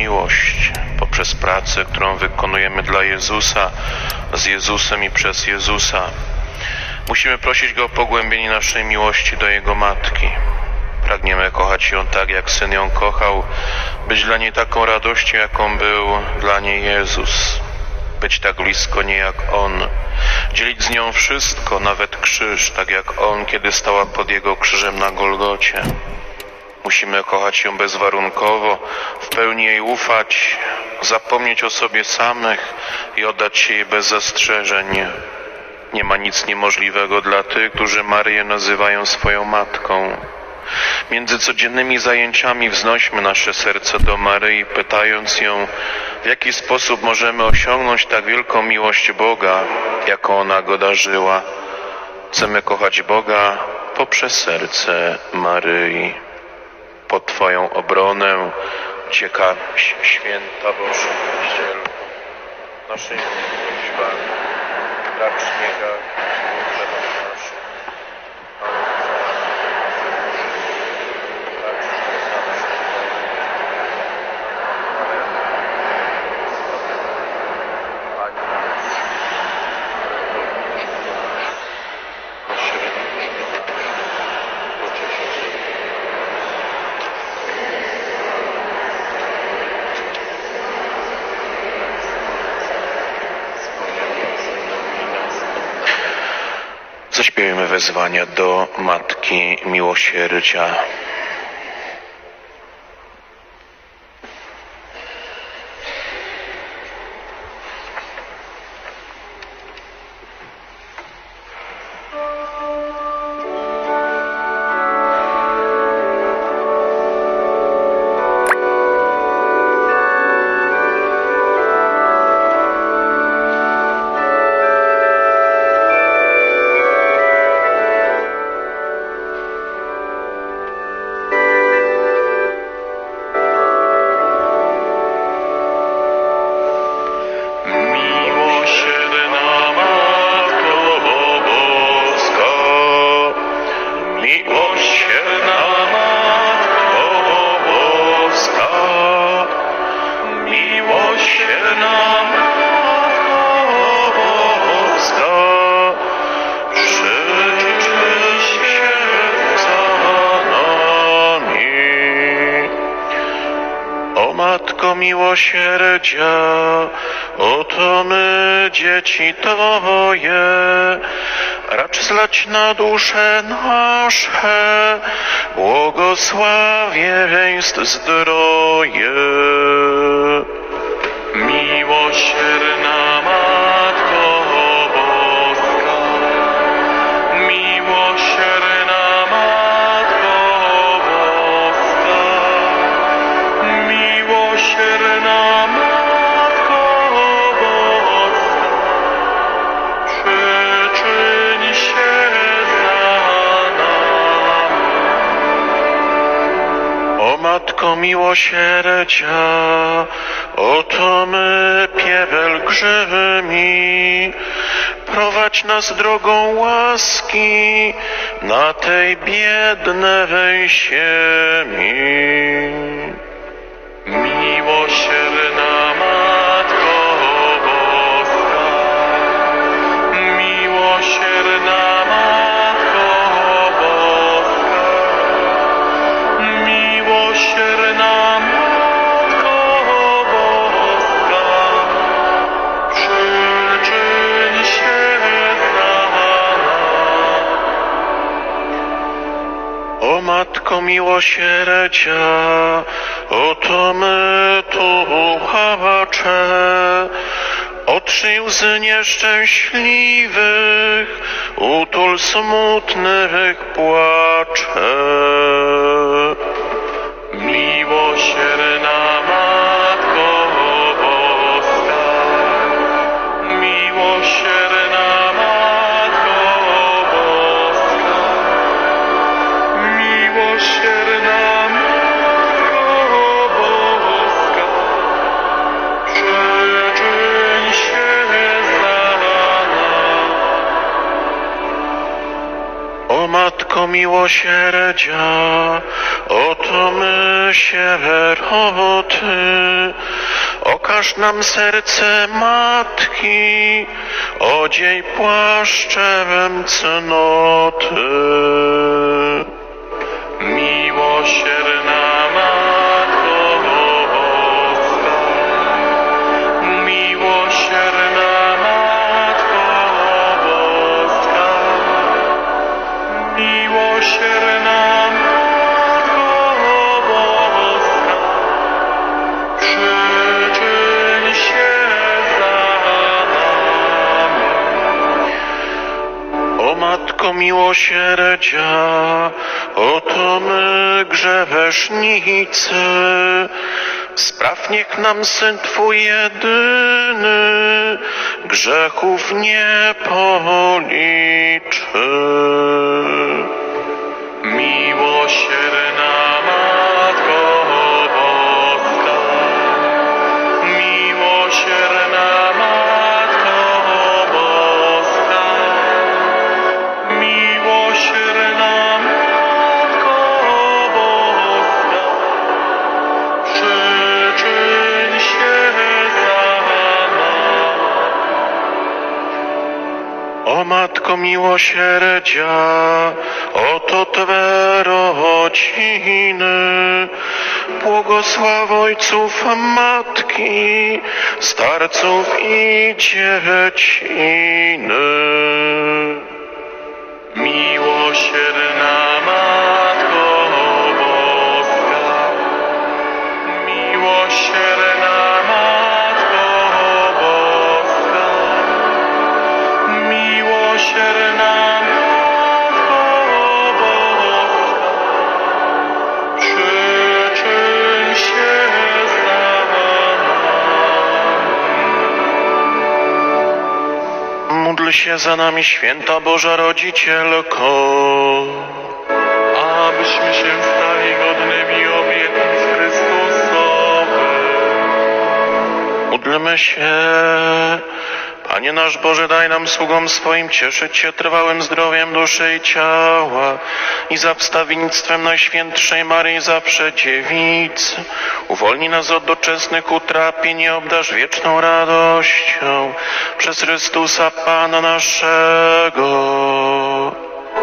miłość poprzez pracę, którą wykonujemy dla Jezusa, z Jezusem i przez Jezusa. Musimy prosić Go o pogłębienie naszej miłości do Jego Matki. Pragniemy kochać ją tak, jak Syn ją kochał, być dla niej taką radością, jaką był dla niej Jezus. Być tak blisko niej jak On, dzielić z nią wszystko, nawet krzyż, tak jak On, kiedy stała pod Jego krzyżem na Golgocie. Musimy kochać ją bezwarunkowo, w pełni jej ufać, zapomnieć o sobie samych i oddać się jej bez zastrzeżeń. Nie ma nic niemożliwego dla tych, którzy Maryję nazywają swoją matką. Między codziennymi zajęciami wznośmy nasze serce do Maryi, pytając ją, w jaki sposób możemy osiągnąć tak wielką miłość Boga, jaką ona go darzyła. Chcemy kochać Boga poprzez serce Maryi. Pod Twoją obronę ucieka święta Boże Kościelu. Naszymi prośbami, racz niechaj Zaśpiewajmy wezwania do Matki Miłosierdzia. Matko Miłosierdzia, oto my, dzieci Twoje, racz zlać na dusze nasze błogosławieństw zdroje. Miłosierna Matko Miłosierdzia, oto my pielgrzymi, prowadź nas drogą łaski na tej biednej ziemi. Miłosierna Matko Miłosierdzia, oto my tułacze, otrzyj łzy nieszczęśliwych, utul smutnych płacze. Miłosierna miłosierdzia, oto my sieroty, okaż nam serce Matki, odziej płaszczem cnoty. Miłosierna Matko miłosierdzia, oto my grzesznicy, spraw niech nam Syn Twój jedyny grzechów nie policzy. Miłosierna Matko miłosierdzia, oto Twe rodziny, błogosław ojców matki, starców i dzieciny. Miłosierna Matko Boska, miłosierna miłosierna Matko Boska, przyczyn się za nami. Módl się za nami, święta Boża Rodzicielko, abyśmy się stali godnymi obietnic Chrystusowych. Módlmy się. Panie nasz Boże, daj nam sługom swoim cieszyć się trwałym zdrowiem duszy i ciała i za wstawiennictwem Najświętszej Maryi zawsze dziewicy. Uwolnij nas od doczesnych utrapień i obdarz wieczną radością przez Chrystusa Pana naszego.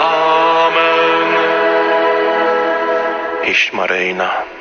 Amen. Iść Maryjna.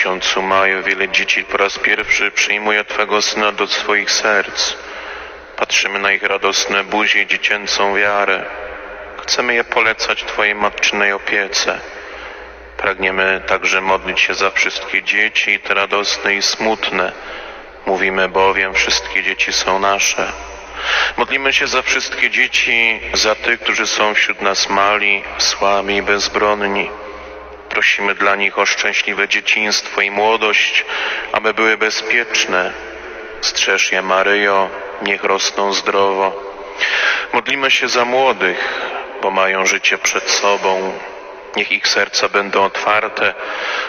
Miesiącu maju wiele dzieci po raz pierwszy przyjmuje Twego Syna do swoich serc. Patrzymy na ich radosne buzie i dziecięcą wiarę. Chcemy je polecać Twojej matczynej opiece. Pragniemy także modlić się za wszystkie dzieci, te radosne i smutne. Mówimy bowiem, wszystkie dzieci są nasze. Modlimy się za wszystkie dzieci, za tych, którzy są wśród nas mali, słabi i bezbronni. Prosimy dla nich o szczęśliwe dzieciństwo i młodość, aby były bezpieczne. Strzeż je, Maryjo, niech rosną zdrowo. Modlimy się za młodych, bo mają życie przed sobą. Niech ich serca będą otwarte,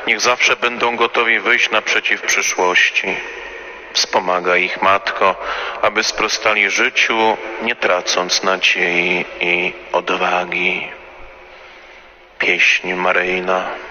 niech zawsze będą gotowi wyjść naprzeciw przyszłości. Wspomaga ich Matko, aby sprostali życiu, nie tracąc nadziei i odwagi. Pieśń Maryjna.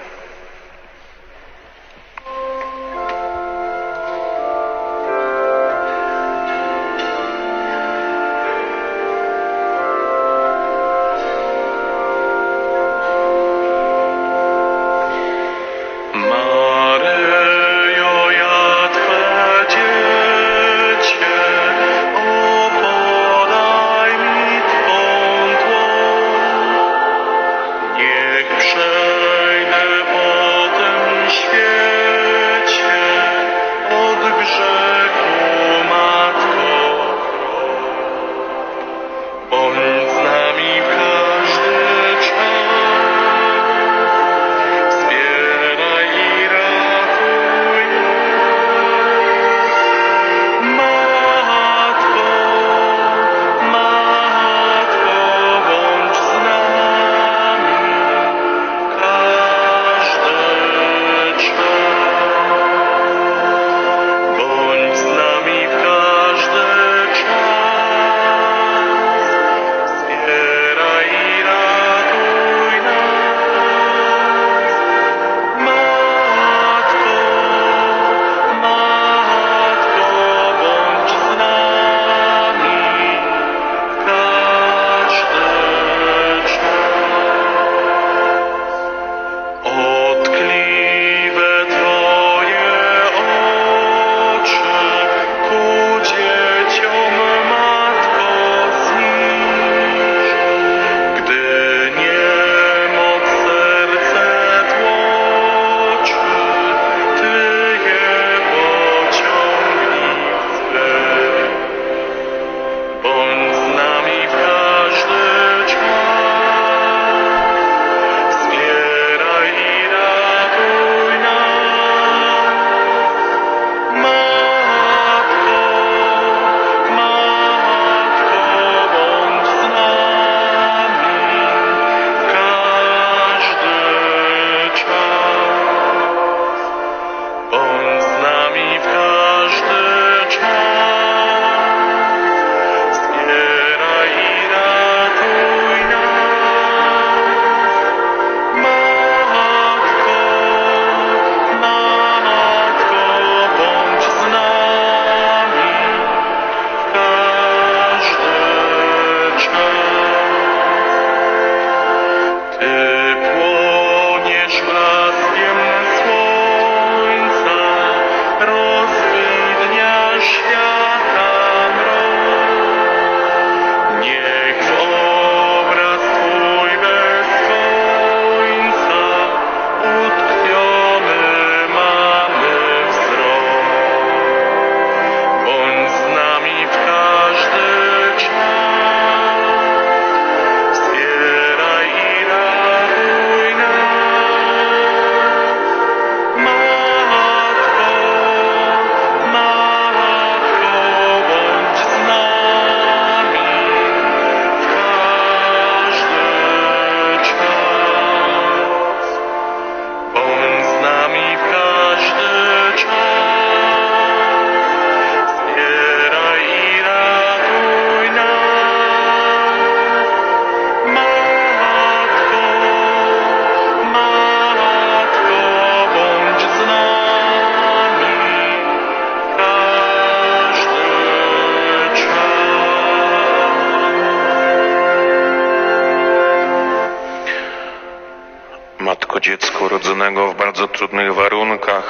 Urodzonego w bardzo trudnych warunkach,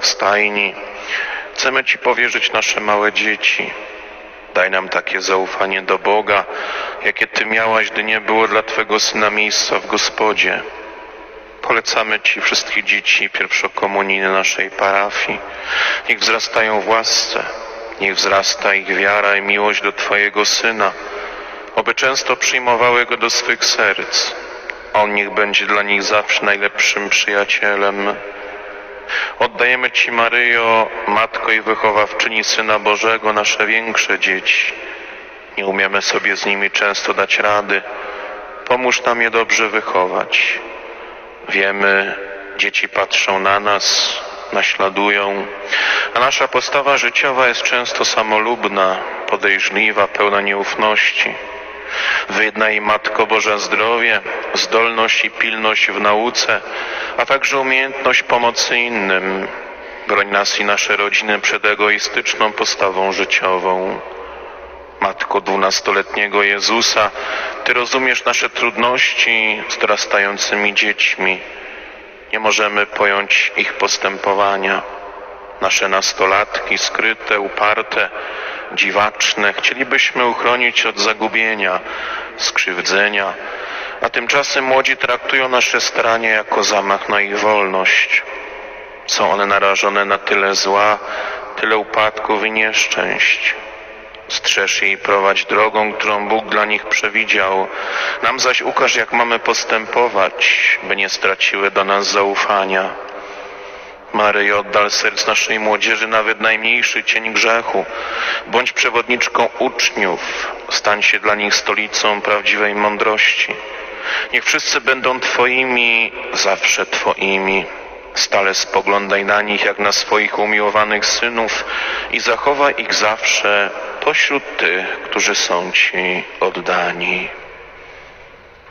w stajni. Chcemy Ci powierzyć nasze małe dzieci. Daj nam takie zaufanie do Boga, jakie Ty miałaś, gdy nie było dla Twego Syna miejsca w Gospodzie. Polecamy Ci wszystkich dzieci pierwszokomunijne naszej parafii. Niech wzrastają w łasce, niech wzrasta ich wiara i miłość do Twojego Syna, oby często przyjmowały Go do swych serc. On niech będzie dla nich zawsze najlepszym przyjacielem. Oddajemy Ci, Maryjo, Matko i wychowawczyni Syna Bożego, nasze większe dzieci. Nie umiemy sobie z nimi często dać rady. Pomóż nam je dobrze wychować. Wiemy, dzieci patrzą na nas, naśladują, a nasza postawa życiowa jest często samolubna, podejrzliwa, pełna nieufności. Wyjednaj Matko Boża zdrowie, zdolność i pilność w nauce, a także umiejętność pomocy innym. Broń nas i nasze rodziny przed egoistyczną postawą życiową. Matko dwunastoletniego Jezusa, Ty rozumiesz nasze trudności z dorastającymi dziećmi. Nie możemy pojąć ich postępowania. Nasze nastolatki, skryte, uparte, dziwaczne, chcielibyśmy uchronić od zagubienia, skrzywdzenia, a tymczasem młodzi traktują nasze staranie jako zamach na ich wolność. Są one narażone na tyle zła, tyle upadków i nieszczęść. Strzeż je i prowadź drogą, którą Bóg dla nich przewidział. Nam zaś ukaż, jak mamy postępować, by nie straciły do nas zaufania. Maryjo, oddal serc naszej młodzieży nawet najmniejszy cień grzechu. Bądź przewodniczką uczniów, stań się dla nich stolicą prawdziwej mądrości. Niech wszyscy będą Twoimi, zawsze Twoimi. Stale spoglądaj na nich jak na swoich umiłowanych synów i zachowaj ich zawsze pośród tych, którzy są Ci oddani.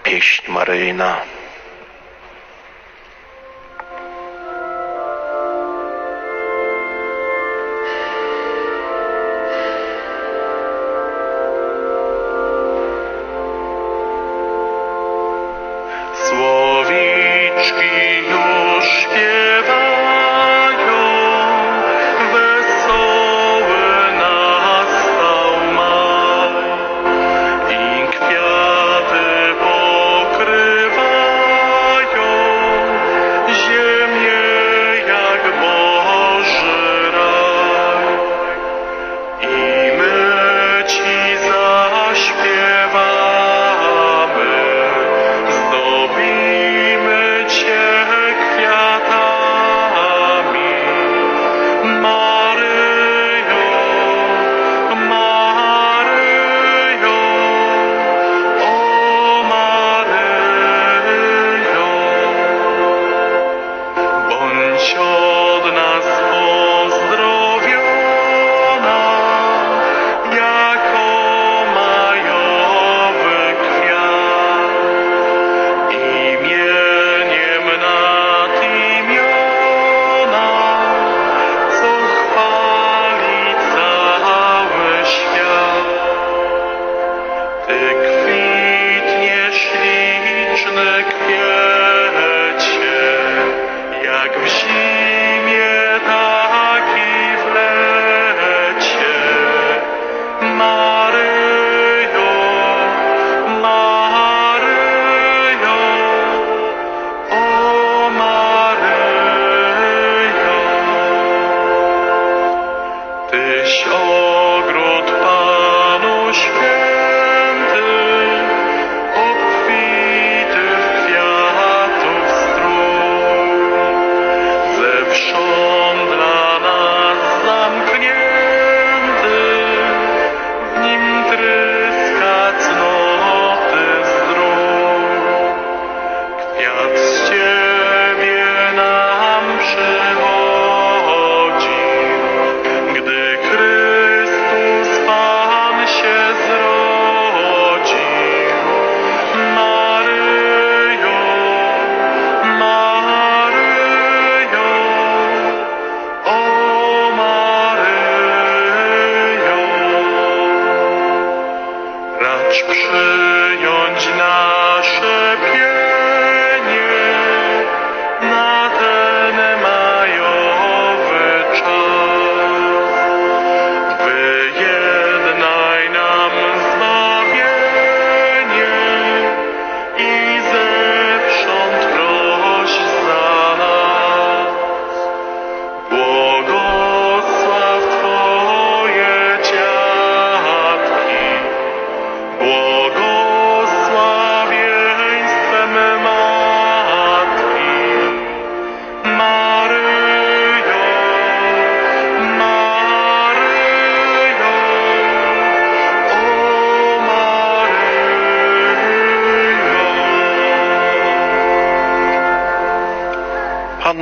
Pieśń Maryjna.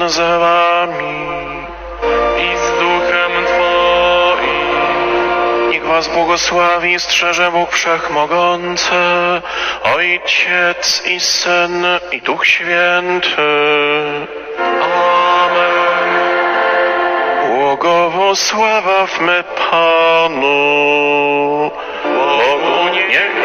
Z wami. i z duchem Twoim. Niech was błogosławi strzeże Bóg Wszechmogący, Ojciec i Syn i Duch Święty. Amen. Błogosławmy Panu. Bogu niech